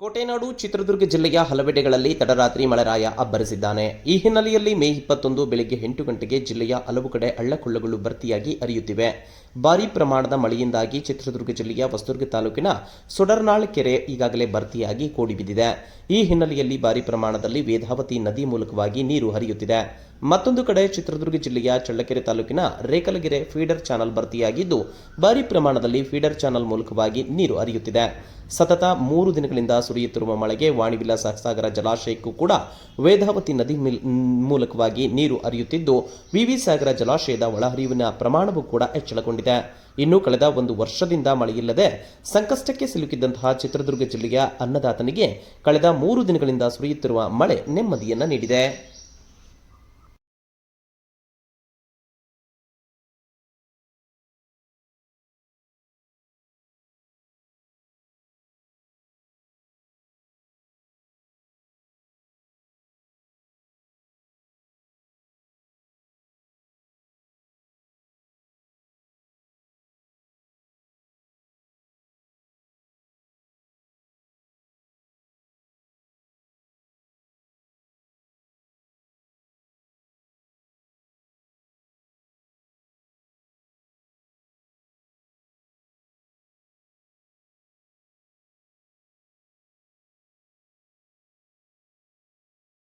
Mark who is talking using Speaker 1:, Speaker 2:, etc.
Speaker 1: ಕೋಟೆನಾಡು ಚಿತ್ರದುರ್ಗ ಜಿಲ್ಲೆಯ ಹಲವೆಡೆಗಳಲ್ಲಿ ತಡರಾತ್ರಿ ಮಳೆರಾಯ ಅಬ್ಬರಿಸಿದ್ದಾನೆ. ಈ ಹಿನ್ನೆಲೆಯಲ್ಲಿ ಮೇ ಇಪ್ಪತ್ತೊಂದು ಬೆಳಗ್ಗೆ ಎಂಟು ಗಂಟೆಗೆ ಜಿಲ್ಲೆಯ ಹಲವು ಕಡೆ ಅಳ್ಳಕೊಳ್ಳಗಳು ಭರ್ತಿಯಾಗಿ ಹರಿಯುತ್ತಿವೆ. ಭಾರೀ ಪ್ರಮಾಣದ ಮಳೆಯಿಂದಾಗಿ ಚಿತ್ರದುರ್ಗ ಜಿಲ್ಲೆಯ ಹೊಸದುರ್ಗ ತಾಲೂಕಿನ ಸೊಡರ್ನಾಳ್ ಕೆರೆ ಈಗಾಗಲೇ ಭರ್ತಿಯಾಗಿ ಕೋಡಿಬಿದ್ದಿದೆ. ಈ ಹಿನ್ನೆಲೆಯಲ್ಲಿ ಭಾರೀ ಪ್ರಮಾಣದಲ್ಲಿ ವೇದಾವತಿ ನದಿ ಮೂಲಕವಾಗಿ ನೀರು ಹರಿಯುತ್ತಿದೆ. ಮತ್ತೊಂದು ಕಡೆ ಚಿತ್ರದುರ್ಗ ಜಿಲ್ಲೆಯ ಚಳ್ಳಕೆರೆ ತಾಲೂಕಿನ ರೇಕಲಗೆರೆ ಫೀಡರ್ ಚಾನಲ್ ಭರ್ತಿಯಾಗಿದ್ದು, ಭಾರೀ ಪ್ರಮಾಣದಲ್ಲಿ ಫೀಡರ್ ಚಾನಲ್ ಮೂಲಕವಾಗಿ ನೀರು ಹರಿಯುತ್ತಿದೆ. ಸತತ ಮೂರು ದಿನಗಳಿಂದ ಸುರಿಯುತ್ತಿರುವ ಮಳೆಗೆ ವಾಣಿವಿಲಾಸ ಸಾಗರ ಜಲಾಶಯಕ್ಕೂ ಕೂಡ ವೇದಾವತಿ ನದಿ ಮಿಲ್- ಮೂಲಕವಾಗಿ ನೀರು ಹರಿಯುತ್ತಿದ್ದು, ವಿವಿ ಸಾಗರ ಜಲಾಶಯದ ಒಳಹರಿವಿನ ಪ್ರಮಾಣವೂ ಕೂಡ ಹೆಚ್ಚಳಗೊಂಡಿದೆ. ಇನ್ನು ಕಳೆದ ಒಂದು ವರ್ಷದಿಂದ ಮಳೆಯಿಲ್ಲದೆ ಸಂಕಷ್ಟಕ್ಕೆ ಸಿಲುಕಿದ್ದಂತಹ ಚಿತ್ರದುರ್ಗ ಜಿಲ್ಲೆಯ ಅನ್ನದಾತನಿಗೆ ಕಳೆದ ಮೂರು ದಿನಗಳಿಂದ ಸುರಿಯುತ್ತಿರುವ ಮಳೆ ನೆಮ್ಮದಿಯನ್ನು ನೀಡಿದೆ.